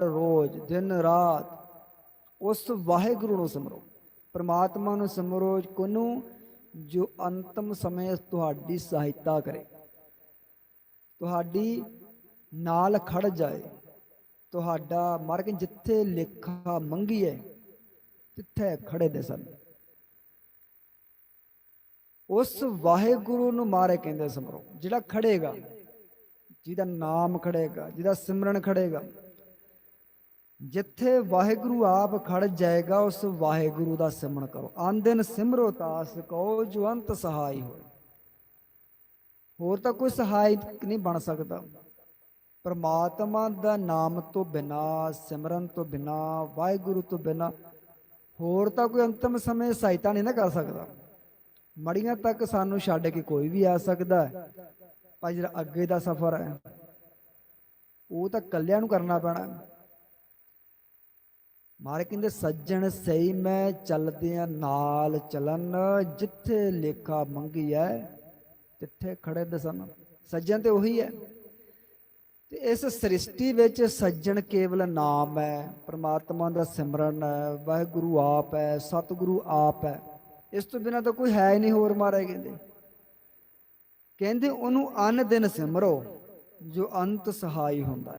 ਰੋਜ਼, ਦਿਨ, ਰਾਤ, ਉਸ ਵਾਹਿਗੁਰੂ ਨੂੰ ਸਿਮਰੋ। ਪ੍ਰਮਾਤਮਾ ਨੂੰ ਸਿਮਰੋ ਕੋਨੂੰ ਜੋ ਅੰਤਮ ਸਮੇਂ ਤੁਹਾਡੀ ਸਹਾਇਤਾ ਕਰੇ। ਤੁਹਾਡੀ ਨਾਲ ਖੜ ਜਾਏ। ਤੁਹਾਡਾ ਮਰ ਕੇ ਜਿੱਥੇ ਲੇਖਾ ਮੰਗੀ ਹੈ, ਤਿੱਥੇ ਖੜੇ ਦੇ ਸਨ ਉਸ ਵਾਹਿਗੁਰੂ ਨੂੰ ਮਾਰੇ ਕਹਿੰਦੇ ਸਮਰੋ, ਜਿਹੜਾ ਖੜੇਗਾ, ਜਿਹਦਾ ਨਾਮ ਖੜੇਗਾ, ਜਿਹਦਾ ਸਿਮਰਨ ਖੜੇਗਾ ਜਿੱਥੇ ਵਾਹਿਗੁਰੂ ਆਪ ਖੜ ਜਾਏਗਾ, ਉਸ ਵਾਹਿਗੁਰੂ ਦਾ ਸਿਮਰਨ ਕਰੋ। ਆਂਦਨ ਸਿਮਰੋ ਤਾਸ ਕੋ ਜੋ ਅੰਤ ਸਹਾਈ ਹੋਏ। ਹੋਰ ਤਾਂ ਕੋਈ ਸਹਾਇਕ ਨਹੀਂ ਬਣ ਸਕਦਾ। ਪਰਮਾਤਮਾ ਦਾ ਨਾਮ ਤੋਂ ਬਿਨਾ, ਸਿਮਰਨ ਤੋਂ ਬਿਨਾ, ਵਾਹਿਗੁਰੂ ਤੋਂ ਬਿਨਾ, ਹੋਰ ਤਾਂ ਕੋਈ ਅੰਤਮ ਸਮੇਂ ਸਹਾਇਤਾ ਨਹੀਂ ਨਾ ਕਰ ਸਕਦਾ। ਮੜੀਆਂ ਤੱਕ ਸਾਨੂੰ ਛੱਡ ਕੇ ਕੋਈ ਵੀ ਆ ਸਕਦਾ ਹੈ। ਪਰ ਜਿਹੜਾ ਅੱਗੇ ਦਾ ਸਫ਼ਰ ਹੈ, ਉਹ ਤਾਂ ਕੱਲਿਆਂ ਨੂੰ ਕਰਨਾ ਪੈਣਾ ਹੈ। ਮਾਰੇ ਕਹਿੰਦੇ, ਸੱਜਣ ਸਹੀ ਮੈਂ ਚੱਲਦਿਆਂ ਨਾਲ ਚਲਨ ਜਿੱਥੇ ਲੇਖਾ ਮੰਗੀ ਹੈ ਤਿੱਥੇ ਖੜੇ ਦਸਨ। ਸੱਜਣ ਤੇ ਉਹੀ ਹੈ ਤੇ ਇਸ ਸ੍ਰਿਸ਼ਟੀ ਵਿੱਚ ਸੱਜਣ ਕੇਵਲ ਨਾਮ ਹੈ ਪ੍ਰਮਾਤਮਾ ਦਾ ਸਿਮਰਨ ਹੈ ਵਾਹਿਗੁਰੂ ਆਪ ਹੈ ਸਤਿਗੁਰੂ ਆਪ ਹੈ ਇਸ ਤੋਂ ਬਿਨਾ ਤਾਂ ਕੋਈ ਹੈ ਹੀ ਨਹੀਂ ਹੋਰ ਮਾਰੇ ਕਹਿੰਦੇ। ਕਹਿੰਦੇ, ਉਹਨੂੰ ਅਨ ਦਿਨ ਸਿਮਰੋ, ਜੋ ਅੰਤ ਸਹਾਈ ਹੁੰਦਾ